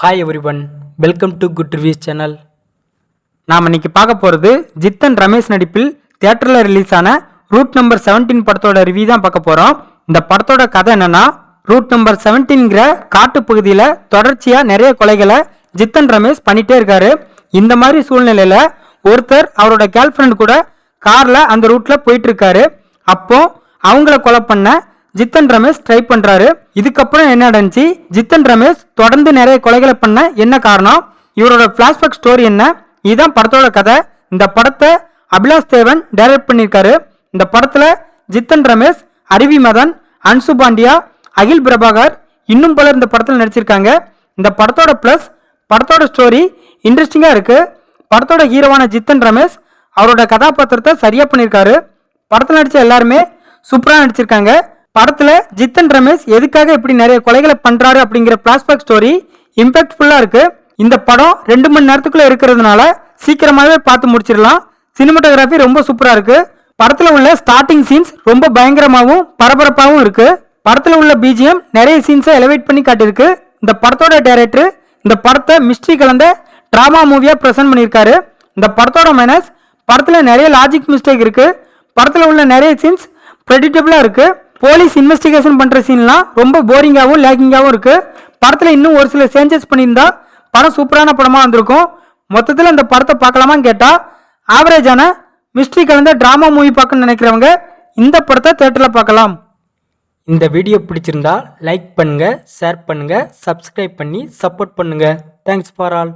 Hi everyone welcome to good reviews channel நாம் இன்னைக்கு பார்க்க போகிறது ஜித்தன் ரமேஷ் நடிப்பில் தியேட்டரில் ரிலீஸ் ஆன ரூட் நம்பர் 17 படத்தோட ரிவ்யூ தான் பார்க்க போகிறோம் இந்த படத்தோட கதை என்னன்னா ரூட் நம்பர் 17ங்கிற காட்டு பகுதியில் தொடர்ச்சியாக நிறைய கொலைகளை ஜித்தன் ரமேஷ் பண்ணிகிட்டே இருக்காரு. இந்த மாதிரி சூழ்நிலையில் ஒருத்தர் அவரோட கேர்ள் ஃப்ரெண்ட் கூட காரில் அந்த ரூட்டில் போயிட்டுருக்காரு அப்போது அப்போ அவங்கள கொலை பண்ண ஜித்தன் ரமேஷ் ட்ரை பண்றாரு. இதுக்கப்புறம் என்ன நடந்துச்சு? ஜித்தன் ரமேஷ் தொடர்ந்து நிறைய கொலைகளை பண்ண என்ன காரணம்? இவரோட பிளாஷ்பேக் ஸ்டோரி என்ன? இதுதான் படத்தோட கதை. இந்த படத்தை அபிலாஷ் தேவன் டைரக்ட் பண்ணியிருக்காரு. இந்த படத்துல ஜித்தன் ரமேஷ் அருவி மதன் அன்சு பாண்டியா அகில் பிரபாகர் இன்னும் பலர் இந்த படத்தில் நடிச்சிருக்காங்க. இந்த படத்தோட ப்ளஸ் படத்தோட ஸ்டோரி இன்ட்ரெஸ்டிங்காக இருக்கு. படத்தோட ஹீரோவான ஜித்தன் ரமேஷ் அவரோட கதாபாத்திரத்தை சரியாக பண்ணியிருக்காரு. படத்தில் நடித்த எல்லாருமே சூப்பராக நடிச்சிருக்காங்க. படத்தில் ஜித்தன் ரமேஷ் எதுக்காக இப்படி நிறைய கொலைகளை பண்றாரு அப்படிங்கிற பிளாஸ்பேக் ஸ்டோரி இம்பாக்ட்ஃபுல்லாக இருக்கு. இந்த படம் ரெண்டு மணி நேரத்துக்குள்ள இருக்கிறதுனால சீக்கிரமாகவே பார்த்து முடிச்சிடலாம். சினிமாட்டோகிராஃபி ரொம்ப சூப்பராக இருக்கு. படத்தில் உள்ள ஸ்டார்டிங் சீன்ஸ் ரொம்ப பயங்கரமாகவும் பரபரப்பாகவும் இருக்கு. படத்தில் உள்ள பிஜிஎம் நிறைய சீன்ஸை எலவேட் பண்ணி காட்டியிருக்கு. இந்த படத்தோட டேரக்டர் இந்த படத்தை மிஸ்ட்ரி கலந்த ட்ராமா மூவியாக ப்ரெசென்ட் பண்ணியிருக்காரு. இந்த படத்தோட மைனஸ் படத்தில் நிறைய லாஜிக் மிஸ்டேக் இருக்குது படத்தில் உள்ள நிறைய சீன்ஸ் ப்ரெடிக்டபிளாக இருக்குது போலீஸ் இன்வெஸ்டிகேஷன் பண்ணுற சீன்லாம் ரொம்ப போரிங்காகவும் லேக்கிங்காகவும் இருக்குது படத்தில் இன்னும் ஒரு சில சேஞ்சஸ் பண்ணியிருந்தா படம் சூப்பரான படமாக வந்திருக்கும். மொத்தத்தில் இந்த படத்தை பார்க்கலாமான்னு கேட்டால் ஆவரேஜான மிஸ்ட்ரி கலந்த ட்ராமா மூவி பார்க்கணும்னு நினைக்கிறவங்க இந்த படத்தை தேட்டரில் பார்க்கலாம். இந்த வீடியோ பிடிச்சிருந்தா லைக் பண்ணுங்கள் ஷேர் பண்ணுங்கள் சப்ஸ்கிரைப் பண்ணி சப்போர்ட் பண்ணுங்கள் தேங்க்ஸ் ஃபார் ஆல்